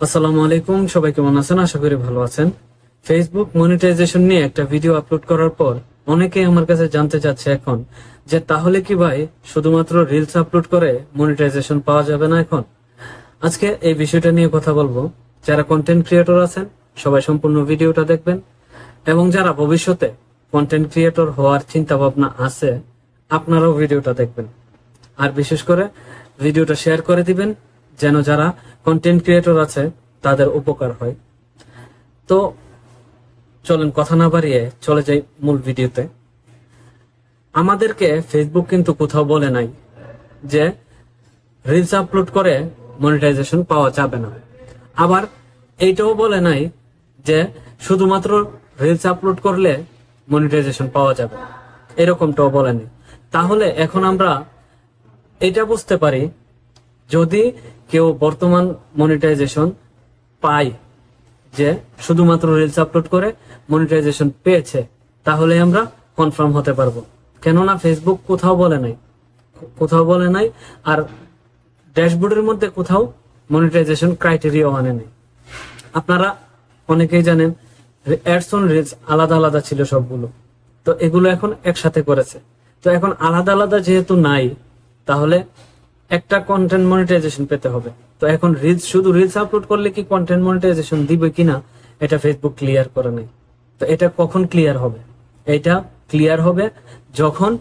আসসালামু আলাইকুম, সবাই কেমন আছেন? আশা করি ভালো আছেন। ফেসবুক মনিটাইজেশন নিয়ে একটা ভিডিও আপলোড করার পর অনেকেই আমার কাছে জানতে চাচ্ছে এখন যে তাহলে কি ভাই শুধুমাত্র রিলস আপলোড করে মনিটাইজেশন পাওয়া যাবে না এখন? আজকে এই বিষয়টা নিয়ে কথা বলব। যারা কন্টেন্ট ক্রিয়েটর আছেন, সবাই সম্পূর্ণ ভিডিওটা দেখবেন। এবং যারা ভবিষ্যতে কন্টেন্ট ক্রিয়েটর হওয়ার চিন্তা ভাবনা আছে, আপনারাও ভিডিওটা দেখবেন। আর বিশেষ করে ভিডিওটা শেয়ার করে দিবেন যেন যারা কন্টেন্ট ক্রিয়েটর আছে, তাদের উপকার হয়। তো চলেন কথা না বাড়িয়ে চলে যাই মূল ভিডিওতে। আমাদেরকে ফেসবুক কিন্তু কোথাও বলে নাই যে রিলস আপলোড করে মনিটাইজেশন পাওয়া যাবে না। আবার এইটাও বলে নাই যে শুধুমাত্র রিলস আপলোড করলে মনিটাইজেশন পাওয়া যাবে। এরকমটাও বলেনি। তাহলে এখন আমরা এটা বুঝতে পারি যদি কেউ বর্তমান মনিটাইজেশন পায় যে শুধুমাত্র রিলস আপলোড করে মনিটাইজেশন পেয়েছে, তাহলে আমরা কনফার্ম হতে পারব। কেননা ফেসবুক কোথাও বলে নাই। কোথাও বলে নাই আর ড্যাশবোর্ডের মধ্যে কোথাও মনিটাইজেশন ক্রাইটেরিয়া আনে নেই। আপনারা অনেকেই জানেন অ্যাডস অন রিলস আলাদা আলাদা ছিল সবগুলো। তো এগুলো এখন একসাথে করেছে। তো এখন আলাদা আলাদা যেহেতু নাই, তাহলে একটা কন্টেন্ট মনিটাইজেশন পেতে হবে। তো এখন রিলস শুধু রিলস আপলোড করলে কি কন্টেন্ট মনিটাইজেশন দিবে কিনা, এটা ফেসবুক ক্লিয়ার করে নেই। তো এটা কখন ক্লিয়ার হবে? এটা ক্লিয়ার হবে যখন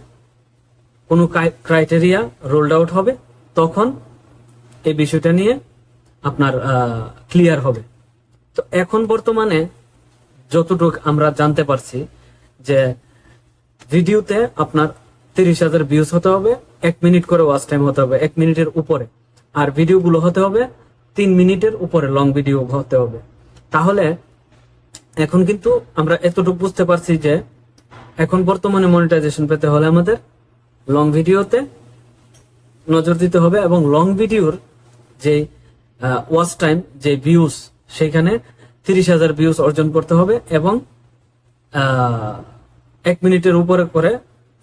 কোনো ক্রাইটেরিয়া রোল্ড আউট হবে, তখন এই বিষয়টা নিয়ে আপনার ক্লিয়ার হবে। তো এখন বর্তমানে যতটুকু আমরা জানতে পারছি যে ভিডিওতে আপনার তিরিশ হাজার ভিউজ হতে হবে এক মিনিট করে ওয়াচ টাইম হতে হবে, এক মিনিটের উপরে। আর ভিডিওগুলো হতে হবে, তিন মিনিটের উপরে লং ভিডিও হতে হবে। তাহলে, এখন কিন্তু আমরা এতটুকু বুঝতে পারছি যে, এখন বর্তমানে মনিটাইজেশন পেতে হলে আমাদের লং ভিডিওতে নজর দিতে হবে এবং লং ভিডিওর যে ওয়াচ টাইম যে ভিউজ সেখানে তিরিশ হাজার ভিউজ অর্জন করতে হবে এবং এক মিনিটের উপরে করে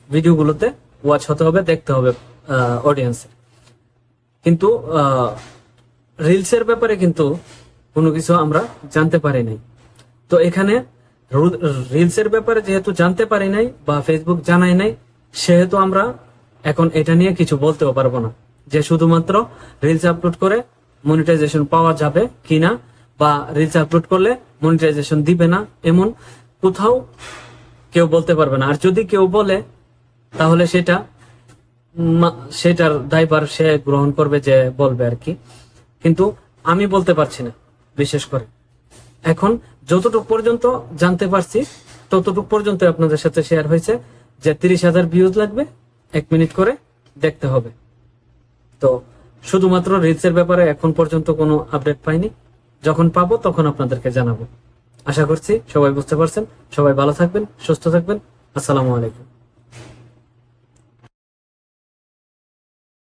ভিডিওগুলোতে ওয়াচ হতে হবে, দেখতে হবে অডিয়েন্সের কিন্তু রিলসের ব্যাপারে কিন্তু কোনো কিছু আমরা জানতে পারি নাই। তো এখানে রিলসের ব্যাপারে যেহেতু জানতে পারি নাই বা ফেসবুক জানাই নাই, সেহেতু আমরা এখন এটা নিয়ে কিছু বলতেও পারব না। যে শুধুমাত্র রিলস আপলোড করে মনিটাইজেশন পাওয়া যাবে কিনা বা রিলস আপলোড করলে মনিটাইজেশন দিবে না, এমন কোথাও কেউ বলতে পারবে না। আর যদি কেউ বলে তাহলে সেটা সেটার দায়ভার সে গ্রহণ করবে যে বলবে আর কি। কিন্তু আমি বলতে পারছি না, বিশেষ করে। এখন যতটুকু পর্যন্ত জানতে পারছি, ততটুকু পর্যন্ত আপনাদের সাথে শেয়ার হয়েছে যে তিরিশ হাজার ভিউজ লাগবে, এক মিনিট করে দেখতে হবে। তো শুধুমাত্র রিলসের ব্যাপারে এখন পর্যন্ত কোনো আপডেট পাইনি। যখন পাবো তখন আপনাদেরকে জানাব। আশা করছি সবাই বুঝতে পারছেন। সবাই ভালো থাকবেন, সুস্থ থাকবেন। আসসালামু আলাইকুম।